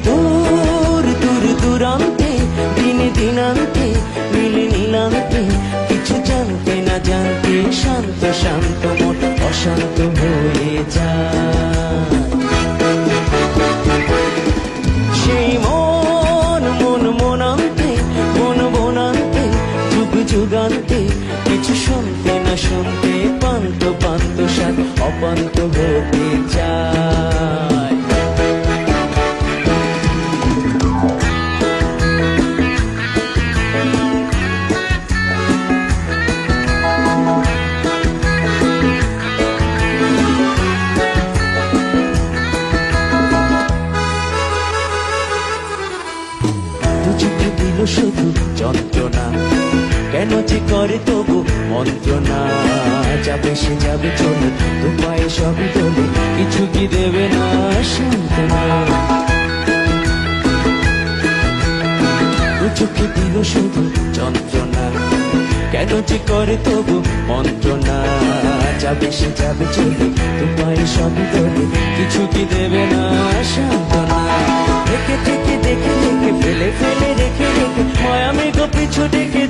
দূর দূর দূরান্তে, দিনে দিনান্তে, মিলে নিলান্তে কিছু জানতে না জানতে, শান্ত শান্ত মন, অশান্ত হয়ে যায়। সেই মন মন মনান্তে, মন বনান্তে যুগ যুগান্তে, কিছু শুনতে না শুনতে, পান্ত পান্ত সাত অপান্ত হতে চায়। দু চোখে দিল, শুধু যন্ত্রণা। কেন যে করে তবু মন্ত্রণা? যাবে সে, যাবে চলে তো পায়ে সবই তোলে কিছু কি দেবে না সান্ত্বনা? চোখে দিল শুধু যন্ত্রণা। কেন যে করে তবু মন্ত্রণা? যাবে সে, যাবে চলে তো পায়ে সবই তোলে কিছু কি দেবে না সান্ত্বনা? থেকে দেখে দেখে ফেলে ফেলে রেখে রেখে মায়া মেঘ ডেকে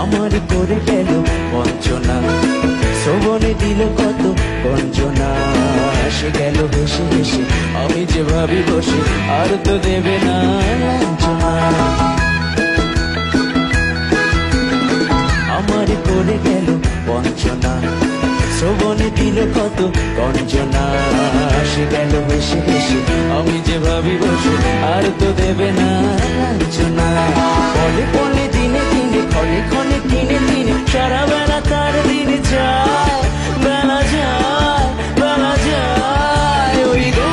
আমার করে গেল বঞ্চনা। শ্রবণে দিল কত বঞ্চনা। সে গেল হেসে হেসে, আমি যে ভাবি বসে, আর তো দেবে না লাঞ্ছনা। আমার করে গেল বঞ্চনা। শ্রবণে দিল কত গঞ্জনা। সে গেল হেসে হেসে, আমি যে ভাবি বসে, আর তো দেবে না লাঞ্ছনা। পলে পলে দিনে দিনে ক্ষণে ক্ষণে দিনে দিনে, সারা বেলা তার দিন যায়, বেলা যায় বেলা যায়, ওই গো।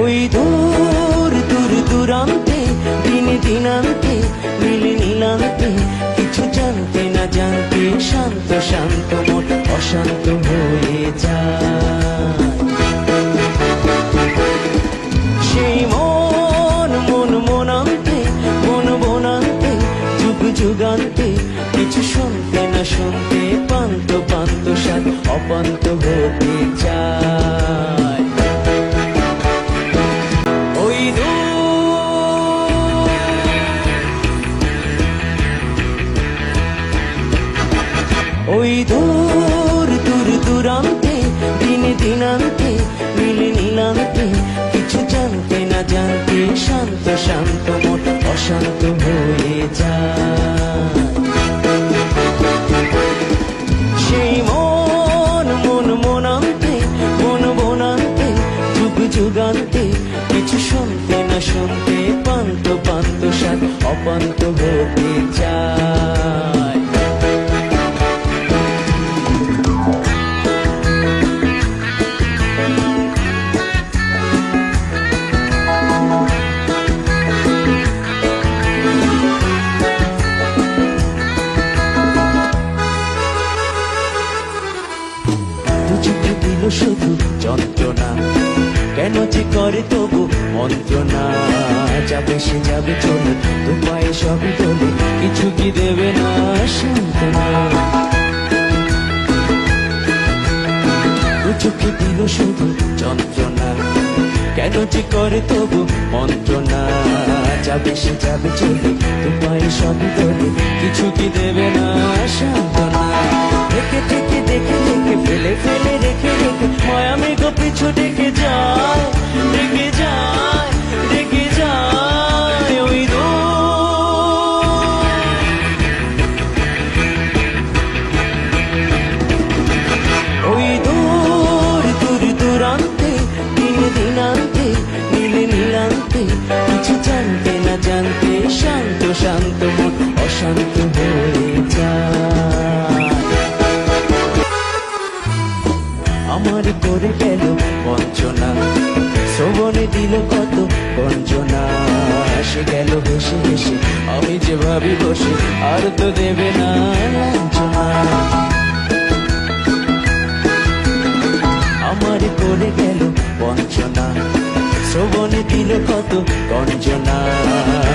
ওই দূর দূর দূরান্তে, দিনে দিনান্তে, নীলে নীলান্তে, কিছু জানতে না জানতে, শান্ত শান্ত মন, অশান্ত হয়ে যায়। শুনতে পান্ত পান্ত সাত অপান্ত হতে চায়। ওই ওই দূর দূর দূরান্তে, দিনে দিনান্তে নীলে নীলান্তে, কিছু জানতে না জানতে, শান্ত শান্ত যে করে তবু মন্ত্রণা যাবে সে যাবে চলে তো পায়ে সবই তোলে কিছু কি দেবে না সান্ত্বনা? চোখে দিল শুধু যন্ত্রণা, কেন যে করে তবু মন্ত্রণা? যাবে সে যাবে চলে তো পায়ে সবই তোলে কিছু কি দেবে না সান্ত্বনা? দেখে থেকে দেখে দেখে ফেলে ফেলে রেখে রেখে মায়া মেঘ পিছু ডেকে যায় ডেকে আমার করে গেল বঞ্চনা। শ্রবণে দিল কত বঞ্চনা। সে গেল, হেসে হেসে, আমি যে ভাবি বসে, আর তো দেবে না লাঞ্ছনা। আমার করে গেল বঞ্চনা। শ্রবণে দিল কত বঞ্চনা।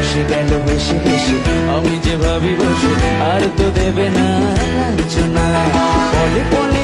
সে গেল, হেসে হেসে, আমি যে ভাবি বসে, আর তো দেবে না লাঞ্ছনা। পলে পলে